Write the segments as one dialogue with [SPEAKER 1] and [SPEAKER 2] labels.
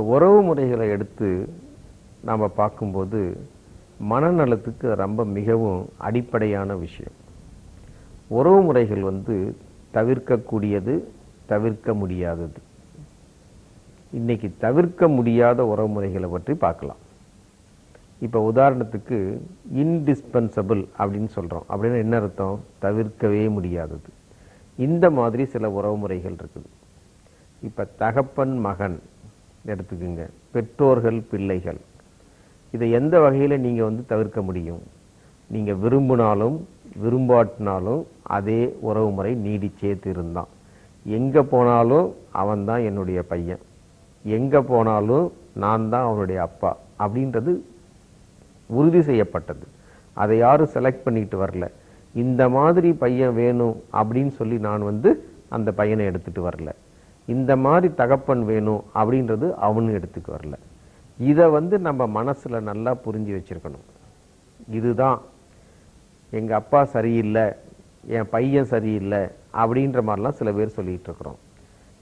[SPEAKER 1] உறவு முறைகளை எடுத்து நாம் பார்க்கும்போது மனநலத்துக்கு ரொம்ப மிகவும் அடிப்படையான விஷயம். உறவு முறைகள் வந்து தவிர்க்கக்கூடியது தவிர்க்க முடியாதது. இன்னைக்கு தவிர்க்க முடியாத உறவு முறைகளை பற்றி பார்க்கலாம். இப்போ உதாரணத்துக்கு இன்டிஸ்பென்சபிள் அப்படின்னு சொல்கிறோம் அப்படின்னு என்ன அர்த்தம்? தவிர்க்கவே முடியாதது. இந்த மாதிரி சில உறவு முறைகள் இருக்குது. இப்போ தகப்பன் மகன் எடுத்துக்குங்க. பெற்றோர்கள் பிள்ளைகள். இதை எந்த வகையில் நீங்கள் வந்து தவிர்க்க முடியும்? நீங்கள் விரும்பினாலும் விரும்பாட்டினாலும் அதே உறவு முறை நீடிச்சே இருந்தான் எங்கே போனாலும் அவன் தான் என்னுடைய பையன். எங்கே போனாலும் நான் தான் அவனுடைய அப்பா அப்படின்றது உறுதி செய்யப்பட்டது. அதை யாரும் செலக்ட் பண்ணிட்டு வரல. இந்த மாதிரி பையன் வேணும் அப்படின்னு சொல்லி நான் வந்து அந்த பையனை எடுத்துகிட்டு வரல. இந்த மாதிரி தகப்பன் வேணும் அப்படின்றது அவனும் எடுத்துக்கு வரல. இதை வந்து நம்ம மனசில் நல்லா புரிஞ்சு வச்சிருக்கணும். இதுதான். எங்கள் அப்பா சரியில்லை என் பையன் சரியில்லை அப்படின்ற மாதிரிலாம் சில பேர் சொல்லிகிட்ருக்குறோம் இருக்கிறோம்.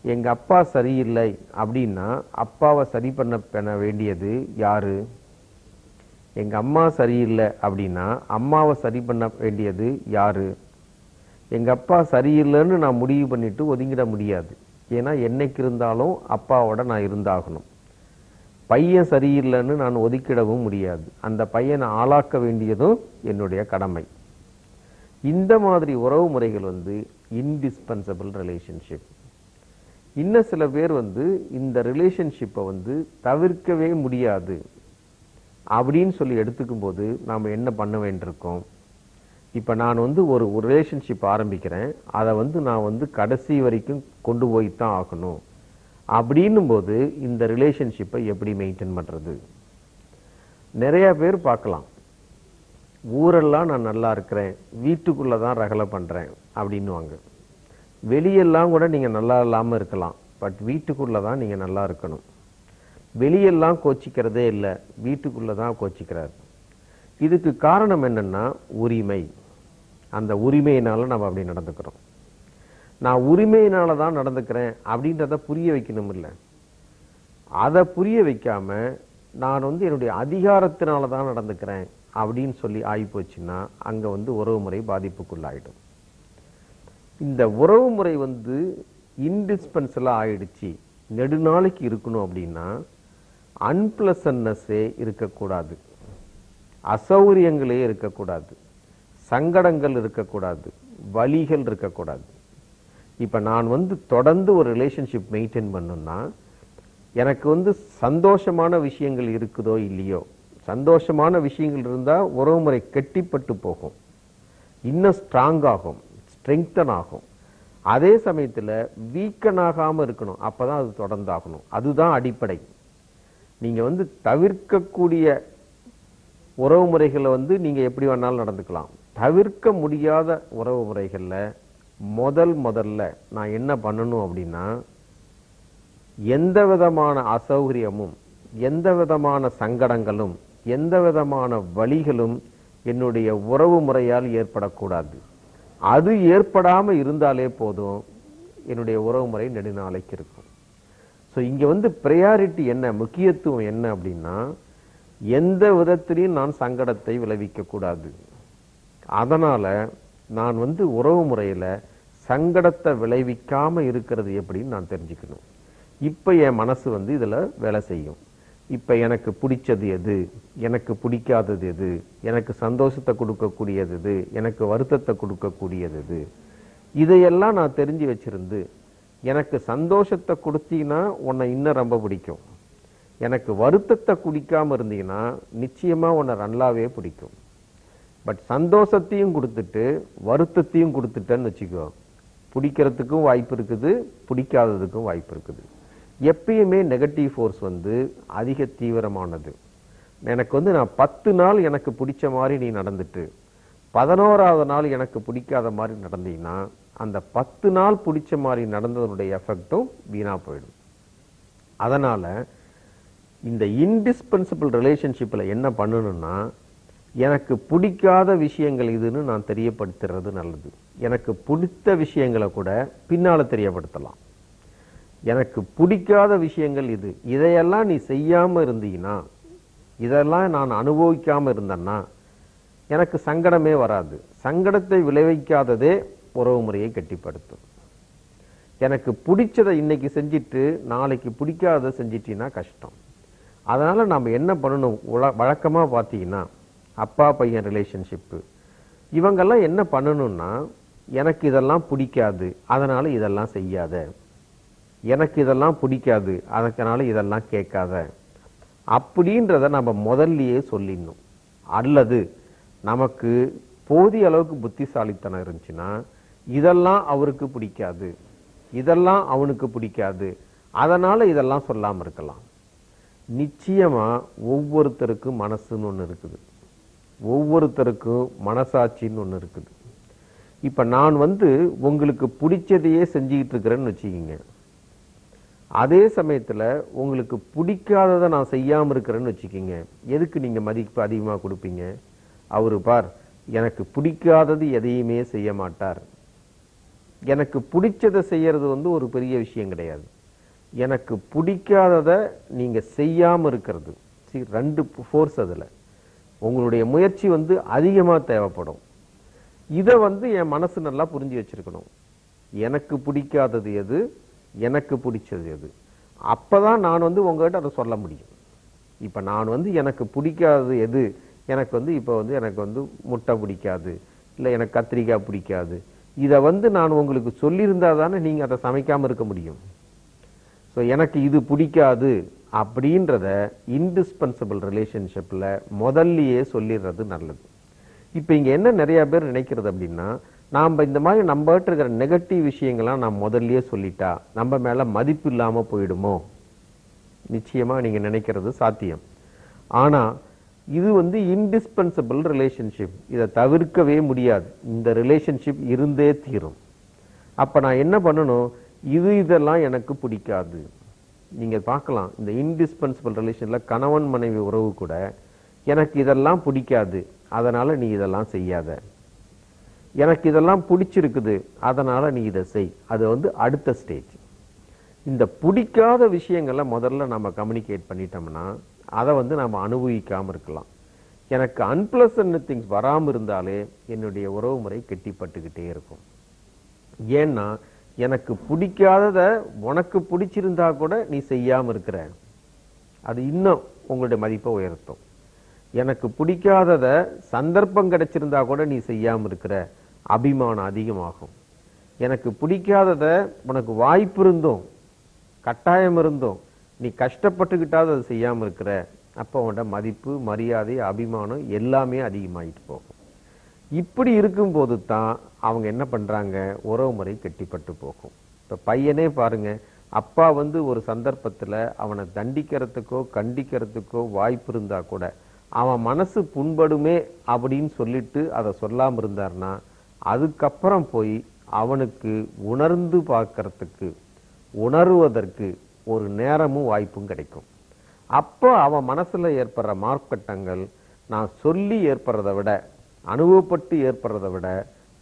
[SPEAKER 1] எங்க அப்பா சரியில்லை அப்படின்னா அப்பாவை சரி பண்ண பண்ண வேண்டியது யார்? எங்கள் அம்மா சரியில்லை அப்படின்னா அம்மாவை சரி பண்ண வேண்டியது யார்? எங்கள் அப்பா சரியில்லைன்னு நான் முடிவு பண்ணிவிட்டு ஒதுங்கிட முடியாது. ஏன்னா என்னைக்கு இருந்தாலும் அப்பாவோட நான் இருந்தாகணும். பையன் சரியில்லைன்னு நான் ஒதுக்கிடவும் முடியாது. அந்த பையனை ஆளாக்க வேண்டியதும் என்னுடைய கடமை. இந்த மாதிரி உறவு முறைகள் வந்து இன்டிஸ்பென்சபிள் ரிலேஷன்ஷிப் இன்னும் சில பேர் வந்து இந்த ரிலேஷன்ஷிப்பை வந்து தவிர்க்கவே முடியாது. அப்படின்னு சொல்லி எடுத்துக்கும் போது நாம் என்ன பண்ண வேண்டியிருக்கோம்? இப்போ நான் வந்து ஒரு ரிலேஷன்ஷிப் ஆரம்பிக்கிறேன். அதை வந்து நான் வந்து கடைசி வரைக்கும் கொண்டு போய் தான் ஆகணும். அப்படின்னும் போது இந்த ரிலேஷன்ஷிப்பை எப்படி மெயின்டைன் பண்ணுறது நிறையா பேர் பார்க்கலாம். ஊரெல்லாம் நான் நல்லா இருக்கிறேன். வீட்டுக்குள்ளே தான் ரகலை பண்ணுறேன் அப்படின்னுவாங்க. வெளியெல்லாம் கூட நீங்கள் நல்லா இல்லாமல் இருக்கலாம். பட் வீட்டுக்குள்ளே தான் நீங்கள் நல்லா இருக்கணும். வெளியெல்லாம் கோச்சிக்கிறதே இல்லை. வீட்டுக்குள்ளே தான் கோச்சிக்கிறார். இதுக்கு காரணம் என்னன்னா உரிமை. அந்த உரிமையினால் நம்ம அப்படி நடந்துக்கிறோம். நான் உரிமையினால தான் நடந்துக்கிறேன் அப்படின்றத புரிய வைக்கணும் இல்லை. அதை புரிய வைக்காம நான் வந்து என்னுடைய அதிகாரத்தினால தான் நடந்துக்கிறேன் அப்படின்னு சொல்லி ஆகிப்போச்சுன்னா அங்கே வந்து உறவு முறை பாதிப்புக்குள்ளாயிடும். இந்த உறவு முறை வந்து இன்டிஸ்பென்சலாக ஆயிடுச்சு. நெடுநாளைக்கு இருக்கணும் அப்படின்னா அன்பிளசன்னஸே இருக்கக்கூடாது. அசௌரியங்களே இருக்கக்கூடாது. சங்கடங்கள் இருக்கக்கூடாது வழிகள் இருக்கக்கூடாது. இப்போ நான் வந்து தொடர்ந்து ஒரு ரிலேஷன்ஷிப் மெயின்டைன் பண்ணுன்னா எனக்கு வந்து சந்தோஷமான விஷயங்கள் இருக்குதோ இல்லையோ சந்தோஷமான விஷயங்கள் இருந்தால் உறவுமுறை கெட்டிப்பட்டு போகும். இன்னும் ஸ்ட்ராங் ஆகும் ஸ்ட்ரெங்தன் ஆகும். அதே சமயத்தில் வீக்கன் ஆகாமல் இருக்கணும் அப்போ தான் அது தொடர்ந்தாகணும். அதுதான் அடிப்படை. நீங்கள் வந்து தவிர்க்கக்கூடிய உறவு முறைகளை வந்து நீங்கள் எப்படி வேணாலும் நடந்துக்கலாம். தவிர்க்க முடியாத உறவு முறைகளில் முதல் முதல்ல நான் என்ன பண்ணணும் அப்படின்னா எந்த விதமான அசௌகரியமும் எந்த விதமான சங்கடங்களும் எந்த விதமான வழிகளும் என்னுடைய உறவு முறையால் ஏற்படக்கூடாது. அது ஏற்படாமல் இருந்தாலே போதும் என்னுடைய உறவு முறை நெடுநாளைக்கு இருக்கும். ஸோ இங்கே வந்து ப்ரையாரிட்டி என்ன முக்கியத்துவம் என்ன அப்படின்னா எந்த விதத்திலையும் நான் சங்கடத்தை விளைவிக்கக்கூடாது. அதனால் நான் வந்து உறவு முறையில் சங்கடத்தை விளைவிக்காமல் இருக்கிறது எப்படின்னு நான் தெரிஞ்சுக்கணும். இப்போ என் மனசு வந்து இதில் வேலை செய்யும். இப்போ எனக்கு பிடிச்சது எது? எனக்கு பிடிக்காதது எது? எனக்கு சந்தோஷத்தை கொடுக்கக்கூடியது எது? எனக்கு வருத்தத்தை கொடுக்கக்கூடியது எது? இதையெல்லாம் நான் தெரிஞ்சு வச்சுருந்து எனக்கு சந்தோஷத்தை கொடுத்தீங்கன்னா உன்னை இன்னும் ரொம்ப பிடிக்கும். எனக்கு வருத்தத்தை குடிக்காமல் இருந்தீங்கன்னா நிச்சயமாக உன்னை நல்லாவே பிடிக்கும். பட் சந்தோஷத்தையும் கொடுத்துட்டு வருத்தத்தையும் கொடுத்துட்டேன்னு வச்சுக்கோ. பிடிக்கிறதுக்கும் வாய்ப்பு இருக்குது பிடிக்காததுக்கும் வாய்ப்பு இருக்குது. எப்பயுமே நெகட்டிவ் ஃபோர்ஸ் வந்து அதிக தீவிரமானது. எனக்கு வந்து நான் பத்து நாள் எனக்கு பிடிச்ச மாதிரி நீ நடந்துட்டு பதினோராவது நாள் எனக்கு பிடிக்காத மாதிரி நடந்தீங்கன்னா அந்த பத்து நாள் பிடிச்ச மாதிரி நடந்ததனுடைய எஃபெக்டும் வீணாக போயிடும். அதனால் இந்த இன்டிஸ்பென்சிபிள் ரிலேஷன்ஷிப்பில் என்ன பண்ணணும்னா எனக்கு பிடிக்காத விஷயங்கள் இதுன்னு நான் தெரியப்படுத்துறது நல்லது. எனக்கு பிடித்த விஷயங்களை கூட பின்னால் தெரியப்படுத்தலாம். எனக்கு பிடிக்காத விஷயங்கள் இது. இதையெல்லாம் நீ செய்யாமல் இருந்தீங்கன்னா இதெல்லாம் நான் அனுபவிக்காமல் இருந்தேன்னா எனக்கு சங்கடமே வராது. சங்கடத்தை விளைவிக்காததே உறவு முறையை கட்டிப்படுத்தும். எனக்கு பிடிச்சதை இன்னைக்கு செஞ்சுட்டு நாளைக்கு பிடிக்காததை செஞ்சிட்டீங்கன்னா கஷ்டம். அதனால் நம்ம என்ன பண்ணணும்? உல- வழக்கமாக பார்த்தீங்கன்னா அப்பா பையன் ரிலேஷன்ஷிப்பு இவங்கெல்லாம் என்ன பண்ணணும்னா எனக்கு இதெல்லாம் பிடிக்காது அதனால் இதெல்லாம் செய்யாத. எனக்கு இதெல்லாம் பிடிக்காது அதனால இதெல்லாம் கேட்காத. அப்படின்றத நம்ம முதல்லையே சொல்லிடணும். அல்லது நமக்கு போதிய அளவுக்கு புத்திசாலித்தனம் இருந்துச்சுன்னா இதெல்லாம் அவருக்கு பிடிக்காது இதெல்லாம் அவனுக்கு பிடிக்காது அதனால் இதெல்லாம் சொல்லாமல் இருக்கலாம். நிச்சயமாக ஒவ்வொருத்தருக்கும் மனசுன்னு ஒன்று இருக்குது. ஒவ்வொருத்தருக்கும் மனசாட்சின்னு ஒன்று இருக்குது. இப்போ நான் வந்து உங்களுக்கு பிடிச்சதையே செஞ்சுக்கிட்டு இருக்கிறேன்னு வச்சுக்கிங்க. அதே சமயத்தில் உங்களுக்கு பிடிக்காததை நான் செய்யாமல் இருக்கிறேன்னு வச்சுக்கிங்க. எதுக்கு நீங்கள் மதிப்பு அதிகமாக கொடுப்பீங்க? அவர் பார் எனக்கு பிடிக்காதது எதையுமே செய்ய மாட்டார். எனக்கு பிடிச்சதை செய்யறது வந்து ஒரு பெரிய விஷயம் கிடையாது. எனக்கு பிடிக்காததை நீங்கள் செய்யாமல் இருக்கிறது. சரி ரெண்டு ஃபோர்ஸ் அதில். உங்களுடைய முயற்சி வந்து அதிகமாக தேவைப்படும். இதை வந்து என் மனசு நல்லா புரிஞ்சு வச்சிருக்கணும். எனக்கு பிடிக்காதது எது? எனக்கு பிடிச்சது எது? அப்போ தான் நான் வந்து உங்கள்கிட்ட அதை சொல்ல முடியும். இப்போ நான் வந்து எனக்கு பிடிக்காதது எது? எனக்கு வந்து இப்போ வந்து எனக்கு வந்து முட்டை பிடிக்காது இல்லை எனக்கு கத்திரிக்காய் பிடிக்காது. இதை வந்து நான் உங்களுக்கு சொல்லியிருந்தா தானே நீங்கள் அதை சமைக்காமல் இருக்க முடியும். ஸோ எனக்கு இது பிடிக்காது. அப்படின்றத இன்டிஸ்பென்சபிள் ரிலேஷன்ஷிப்பில் முதல்லையே சொல்லிடுறது நல்லது. இப்போ இங்கே என்ன நிறையா பேர் நினைக்கிறது அப்படின்னா நாம் இந்த மாதிரி நம்மகிட்ட இருக்கிற நெகட்டிவ் விஷயங்கள்லாம் நான் முதல்லையே சொல்லிட்டா நம்ம மேலே மதிப்பு இல்லாமல் போயிடுமோ? நிச்சயமாக நீங்கள் நினைக்கிறது சாத்தியம். ஆனால் இது வந்து இன்டிஸ்பென்சபிள் ரிலேஷன்ஷிப் இதை தவிர்க்கவே முடியாது. இந்த ரிலேஷன்ஷிப் இருந்தே தீரும். அப்போ நான் என்ன பண்ணணும்? இது இதெல்லாம் எனக்கு பிடிக்காது. நீங்கள் பார்க்கலாம் இந்த இன்டிஸ்பென்சிபிள் ரிலேஷனில் கணவன் மனைவி உறவு கூட எனக்கு இதெல்லாம் பிடிக்காது அதனால் நீ இதெல்லாம் செய்யாத. எனக்கு இதெல்லாம் பிடிச்சிருக்குது அதனால் நீ இதை செய். அது வந்து அடுத்த ஸ்டேஜ் இந்த பிடிக்காத விஷயங்களை முதல்ல நம்ம கம்யூனிகேட் பண்ணிட்டோம்னா அதை வந்து நம்ம அனுபவிக்காமல் இருக்கலாம். எனக்கு அன்பிளசன்ட் திங்ஸ் வராமல் இருந்தாலே என்னுடைய உறவு முறை கெட்டிப்பட்டுக்கிட்டே இருக்கும். ஏன்னா எனக்கு பிடிக்காதத உனக்கு பிடிச்சிருந்தா கூட நீ செய்யாமல் இருக்கிற. அது இன்னும் உங்களுடைய மதிப்பை உயர்த்தும். எனக்கு பிடிக்காதத சந்தர்ப்பம் கிடைச்சிருந்தா கூட நீ செய்யாமல் இருக்கிற அபிமானம் அதிகமாகும். எனக்கு பிடிக்காதத உனக்கு வாய்ப்பு இருந்தும் கட்டாயம் இருந்தும் நீ கஷ்டப்பட்டுக்கிட்டாவது அதை செய்யாமல் இருக்கிற. அப்போ உன்னோட மதிப்பு மரியாதை அபிமானம் எல்லாமே அதிகமாயிட்டு போகும். இப்படி இருக்கும்போது தான் அவங்க என்ன பண்ணுறாங்க உறவு முறை கெட்டிப்பட்டு போகும். இப்போ பையனே பாருங்கள் அப்பா வந்து ஒரு சந்தர்ப்பத்தில் அவனை தண்டிக்கிறதுக்கோ கண்டிக்கிறதுக்கோ வாய்ப்பு இருந்தா கூட அவன் மனசு புண்படுமே அப்படின்னு சொல்லிட்டு அதை சொல்லாமல் இருந்தார்னா அதுக்கப்புறம் போய் அவனுக்கு உணர்ந்து பார்க்கறதுக்கு உணருவதற்கு ஒரு நேரமும் வாய்ப்பும் கிடைக்கும். அப்போ அவன் மனசில் ஏற்படுற மார்க்கட்டங்கள் நான் சொல்லி ஏற்படுறதை விட அனுபவப்பட்டு ஏற்படுறதை விட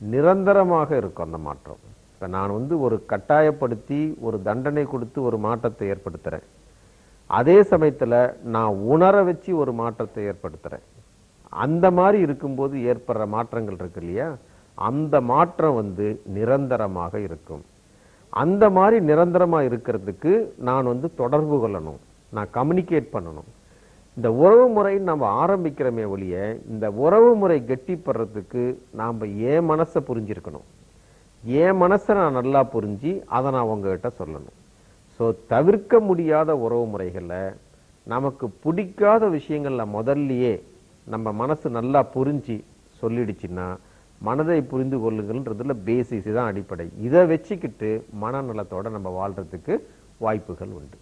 [SPEAKER 1] நிரந்தரமாக இருக்கும் அந்த மாற்றம். இப்போ நான் வந்து ஒரு கட்டாயப்படுத்தி ஒரு தண்டனை கொடுத்து ஒரு மாற்றத்தை ஏற்படுத்துகிறேன் அதே சமயத்தில் நான் உணர வச்சு ஒரு மாற்றத்தை ஏற்படுத்துகிறேன் அந்த மாதிரி இருக்கும்போது ஏற்படுற மாற்றங்கள் இருக்கு இல்லையா? அந்த மாற்றம் வந்து நிரந்தரமாக இருக்கும். அந்த மாதிரி நிரந்தரமாக இருக்கிறதுக்கு நான் வந்து தொடர்பு கொள்ளணும். நான் கம்யூனிகேட் பண்ணணும். இந்த உறவு முறைன்னு நம்ம ஆரம்பிக்கிறோமே ஒழிய இந்த உறவு முறை கெட்டிப்படுறதுக்கு நாம் ஏன் மனசை புரிஞ்சிருக்கணும்? என் மனசை நான் நல்லா புரிஞ்சு அதை நான் உங்ககிட்ட சொல்லணும்? ஸோ தவிர்க்க முடியாத உறவு முறைகளில் நமக்கு பிடிக்காத விஷயங்களில் முதல்லையே நம்ம மனசு நல்லா புரிஞ்சு சொல்லிடுச்சுன்னா மனதை புரிந்து கொள்ளுங்கள்ன்றதுல பேசிஸ் தான் அடிப்படை. இதை வச்சுக்கிட்டு மனநலத்தோடு நம்ம வாழ்கிறதுக்கு வாய்ப்புகள் உண்டு.